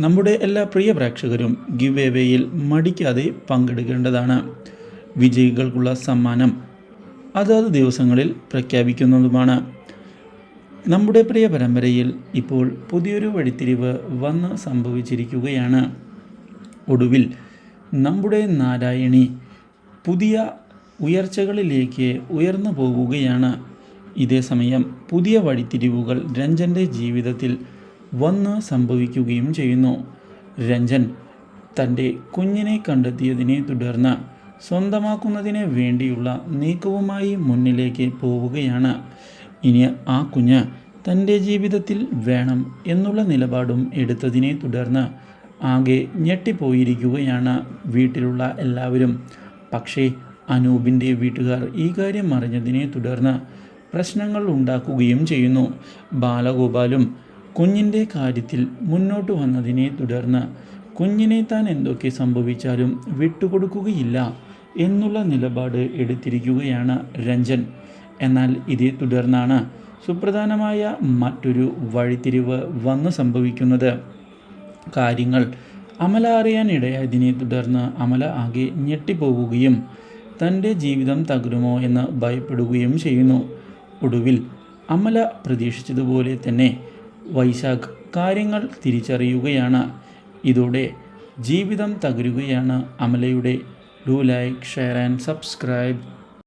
നമ്മുടെ എല്ലാ പ്രിയ പ്രേക്ഷകരും ഗിവ് എവേയിൽ മടിക്കാതെ പങ്കെടുക്കേണ്ടതാണ്. വിജയികൾക്കുള്ള സമ്മാനം അതാത് ദിവസങ്ങളിൽ പ്രഖ്യാപിക്കുന്നതുമാണ്. നമ്മുടെ പ്രിയ പരമ്പരയിൽ ഇപ്പോൾ പുതിയൊരു വഴിത്തിരിവ് വന്ന് സംഭവിച്ചിരിക്കുകയാണ്. ഒടുവിൽ നമ്മുടെ നാരായണി പുതിയ ഉയർച്ചകളിലേക്ക് ഉയർന്നു പോകുകയാണ്. ഇതേസമയം പുതിയ വഴിത്തിരിവുകൾ രഞ്ജന്റെ ജീവിതത്തിൽ വന്ന് സംഭവിക്കുകയും ചെയ്യുന്നു. രഞ്ജൻ തന്റെ കുഞ്ഞിനെ കണ്ടെത്തിയതിനെ തുടർന്ന് സ്വന്തമാക്കുന്നതിന് വേണ്ടിയുള്ള നീക്കവുമായി മുന്നിലേക്ക് പോവുകയാണ്. ഇനി ആ കുഞ്ഞ് തന്റെ ജീവിതത്തിൽ വേണം എന്നുള്ള നിലപാടും എടുത്തതിനെ തുടർന്ന് ആകെ ഞെട്ടിപ്പോയിരിക്കുകയാണ് വീട്ടിലുള്ള എല്ലാവരും. പക്ഷേ അനൂപിന്റെ വീട്ടുകാർ ഈ കാര്യം അറിഞ്ഞതിനെ തുടർന്ന് പ്രശ്നങ്ങൾ ഉണ്ടാക്കുകയും ചെയ്യുന്നു. ബാലഗോപാലും കുഞ്ഞിന്റെ കാര്യത്തിൽ മുന്നോട്ട് വന്നതിനെ തുടർന്ന് കുഞ്ഞിനെ താൻ എന്തൊക്കെ സംഭവിച്ചാലും വിട്ടുകൊടുക്കുകയില്ല എന്നുള്ള നിലപാട് എടുത്തിരിക്കുകയാണ് രഞ്ജൻ. എന്നാൽ ഇതേ തുടർന്നാണ് സുപ്രധാനമായ മറ്റൊരു വഴിത്തിരിവ് വന്ന് സംഭവിക്കുന്നത്. കാര്യങ്ങൾ അമല അറിയാൻ ഇടയായതിനെ തുടർന്ന് അമല ആകെ ഞെട്ടിപ്പോവുകയും തന്റെ ജീവിതം തകരുമോ എന്ന് ഭയപ്പെടുകയും ചെയ്യുന്നു. ഒടുവിൽ അമല പ്രതീക്ഷിച്ചതുപോലെ തന്നെ വൈശാഖ് കാര്യങ്ങൾ തിരിച്ചറിയുകയാണ്. ഇതോടെ ജീവിതം തകരുകയാണ്. അമലയുടെ do like share and subscribe.